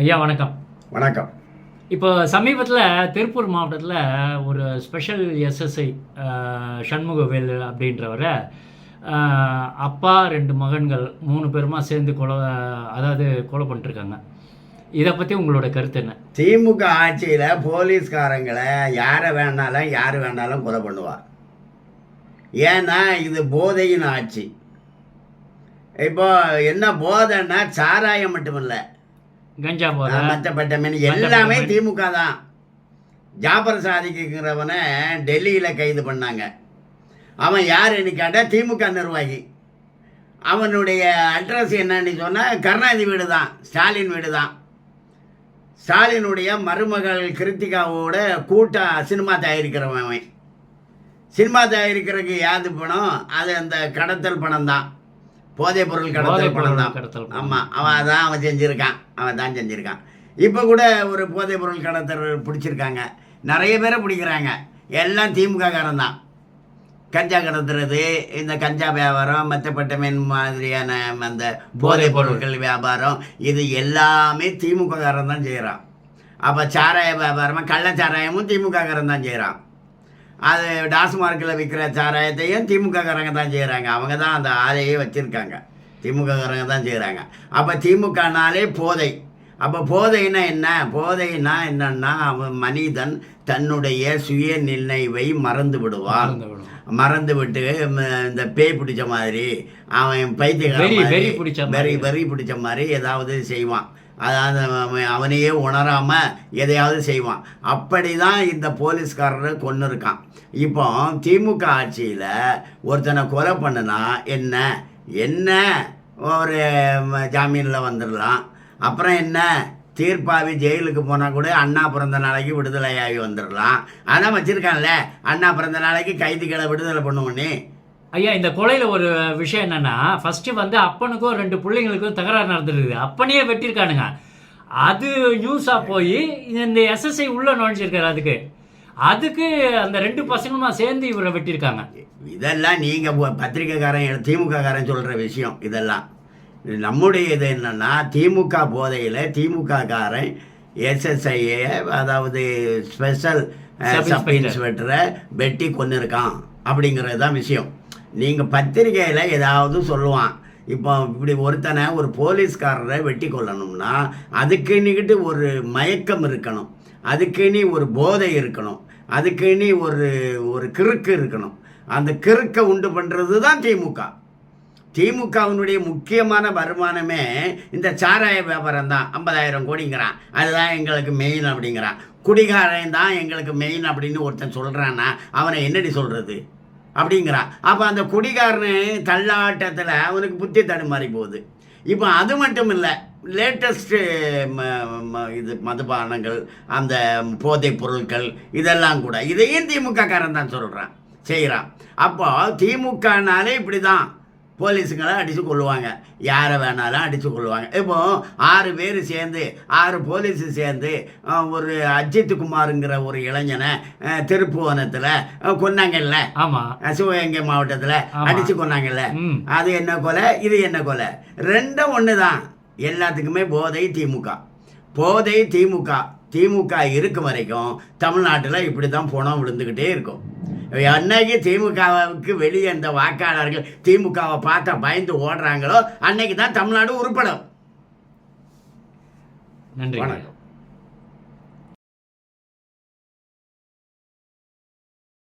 ஐயா வணக்கம். வணக்கம். இப்போ சமீபத்தில் திருப்பூர் மாவட்டத்தில் ஒரு ஸ்பெஷல் எஸ்எஸ்ஐ சண்முகவேல் அப்படின்றவரை அப்பா ரெண்டு மகன்கள் மூணு பேருமா சேர்ந்து கொலை அதாவது கொலை பண்ணிட்டுருக்காங்க. இதை பற்றி உங்களோட கருத்து என்ன? திமுக ஆட்சியில் போலீஸ்காரங்களை யாரை வேணாலும் யார் வேணாலும் கொலை பண்ணுவா. ஏன்னா இது போதையின் ஆட்சி. இப்போ என்ன போதைன்னா சாராயம் மட்டும் இல்லை கஞ்சா போதை மற்றப்பட்ட மீன். எல்லாமே திமுக தான். ஜாபர் சாதிக்குங்கிறவனை டெல்லியில் கைது பண்ணாங்க. அவன் யாருன்னு கேட்டால் திமுக நிர்வாகி. அவனுடைய அட்ரஸ் என்னன்னு சொன்னால் கருணாநிதி வீடு தான். ஸ்டாலின் வீடு தான். ஸ்டாலினுடைய மருமகள் கிருத்திகாவோட கூட்ட சினிமா தயாரிக்கிறவன் அவன். சினிமா தயாரிக்கிறதுக்கு யாது பணம்? அது அந்த கடத்தல் பணம் தான். போதைப் பொருள் கடத்தல் பொருள் தான். ஆமாம் அவன் அதான் அவன் செஞ்சுருக்கான். அவன் தான் செஞ்சுருக்கான். இப்போ கூட ஒரு போதைப் பொருள் கடத்தல் பிடிச்சிருக்காங்க. நிறைய பேரை பிடிக்கிறாங்க. எல்லாம் திமுக காரன் தான் கஞ்சா கடத்துறது இந்த கஞ்சா வியாபாரம் மற்றப்பட்ட மீன் மாதிரியான அந்த போதைப் பொருட்கள் வியாபாரம் இது எல்லாமே திமுக காரன் தான் செய்கிறான் அப்போ சாராய வியாபாரமாக கள்ளச்சாராயமும் திமுக காரன் தான் செய்கிறான் அது டாஸ்மார்க்கில் விற்கிற சாராயத்தையும் திமுககாரங்க தான் செய்கிறாங்க. அவங்க தான் அந்த ஆலையே வச்சுருக்காங்க. திமுக காரங்க தான் செய்கிறாங்க. அப்போ திமுகனாலே போதை. அப்போ போதைன்னா என்ன? போதைன்னா என்னன்னா அவன் மனிதன் தன்னுடைய சுய நிர்ணயவை மறந்து விடுவான். மறந்து விட்டு இந்த பேய் பிடிச்ச மாதிரி அவன் பைத்தியக்கார வெறி. வெறி பிடிச்ச மாதிரி. ஏதாவது செய்வான். அதாவது அவன் அவனையே உணராம எதையாவது செய்வான். அப்படி தான் இந்த போலீஸ்காரரை கொண்டு இருக்கான் இப்போ திமுக ஆட்சியில் ஒருத்தனை கொலை பண்ணுனா என்ன? என்ன? ஒரு ஜாமீனில் வந்துடலாம். அப்புறம் என்ன? தீர்ப்பாவி ஜெயிலுக்கு போனால் கூட அண்ணா பிறந்த நாளைக்கு விடுதலையாகி வந்துடலாம். அதான் வச்சுருக்கான்ல. அண்ணா பிறந்த நாளைக்கு கைதிகளை விடுதலை பண்ணுவோன்னே ஐயா இந்த கொலையில் ஒரு விஷயம் என்னன்னா ஃபர்ஸ்ட் வந்து அப்பனுக்கும் ரெண்டு பிள்ளைங்களுக்கும் தகராறு நடந்துருக்குது. அப்பனையே வெட்டியிருக்கானுங்க அது நியூஸாக போய் இந்த எஸ்எஸ்ஐ உள்ள நுழைஞ்சிருக்காரு அதுக்கு. அதுக்கு அந்த ரெண்டு பசங்களுமா சேர்ந்து இவரை வெட்டியிருக்காங்க இதெல்லாம் நீங்கள் பத்திரிக்கைக்காரன் திமுககாரன் சொல்கிற விஷயம் இதெல்லாம். நம்முடைய இது என்னன்னா திமுக போதையில் திமுக காரன் எஸ்எஸ்ஐஏ அதாவது ஸ்பெஷல் சப். இன்ஸ்பெக்டரை. வெட்டி கொண்டு இருக்கான் அப்படிங்கிறது தான் விஷயம். நீங்கள் பத்திரிக்கையில் ஏதாவது சொல்லுவான். இப்போ இப்படி ஒருத்தனை ஒரு போலீஸ்காரரை வெட்டி கொள்ளணும்னா அதுக்குன்னுக்கிட்டு ஒரு மயக்கம் இருக்கணும். அதுக்குன்னு ஒரு போதை இருக்கணும். அதுக்குன்னு ஒரு ஒரு கிறுக்கு இருக்கணும். அந்த கிறுக்கை உண்டு பண்ணுறது தான் திமுக. திமுகவினுடைய முக்கியமான வருமானமே இந்த சாராய வியாபாரம் தான். ஐம்பதாயிரம் கோடிங்கிறான். அதுதான் எங்களுக்கு மெயின் அப்படிங்கிறான். குடிகாரன் தான் எங்களுக்கு மெயின் அப்படின்னு ஒருத்தன் சொல்கிறான்னா அவனை என்னடி சொல்கிறது அப்படிங்கிறான். அப்போ அந்த குடிகாரனு தள்ளாட்டத்தில் அவனுக்கு புத்தி தடுமாறி போகுது. இப்போ அது மட்டும் இல்லை லேட்டஸ்ட்டு இது மதுபானங்கள் அந்த போதைப் பொருட்கள் இதெல்லாம் கூட. இதையும் திமுக காரன் தான் சொல்கிறான் செய்கிறான் அப்போ திமுகனாலே இப்படி தான் போலீஸுங்களை அடித்து கொள்ளுவாங்க யாரை வேணாலும் அடித்து கொள்ளுவாங்க இப்போ ஆறு பேர் சேர்ந்து ஆறு போலீஸ் சேர்ந்து ஒரு அஜித் குமாருங்கிற ஒரு இளைஞனை திருப்புவனத்தில் கொன்னாங்கல்ல? ஆமாம் சிவகங்கை மாவட்டத்தில். அடித்து கொன்னாங்கல்ல? அது என்ன கொலை? இது என்ன கொலை? ரெண்டும் ஒன்று தான் எல்லாத்துக்குமே போதை திமுக. போதை திமுக. திமுக இருக்கும் வரைக்கும் தமிழ்நாட்டில் இப்படி தான் பணம் விழுந்துக்கிட்டே இருக்கும். அன்னைக்கு திமுகவுக்கு வெளியே இந்த வாக்காளர்கள் திமுகவை பார்த்தா பயந்து ஓடுறாங்களோ அன்னைக்கு தான் தமிழ்நாடு உருப்படும். நன்றி வணக்கம்.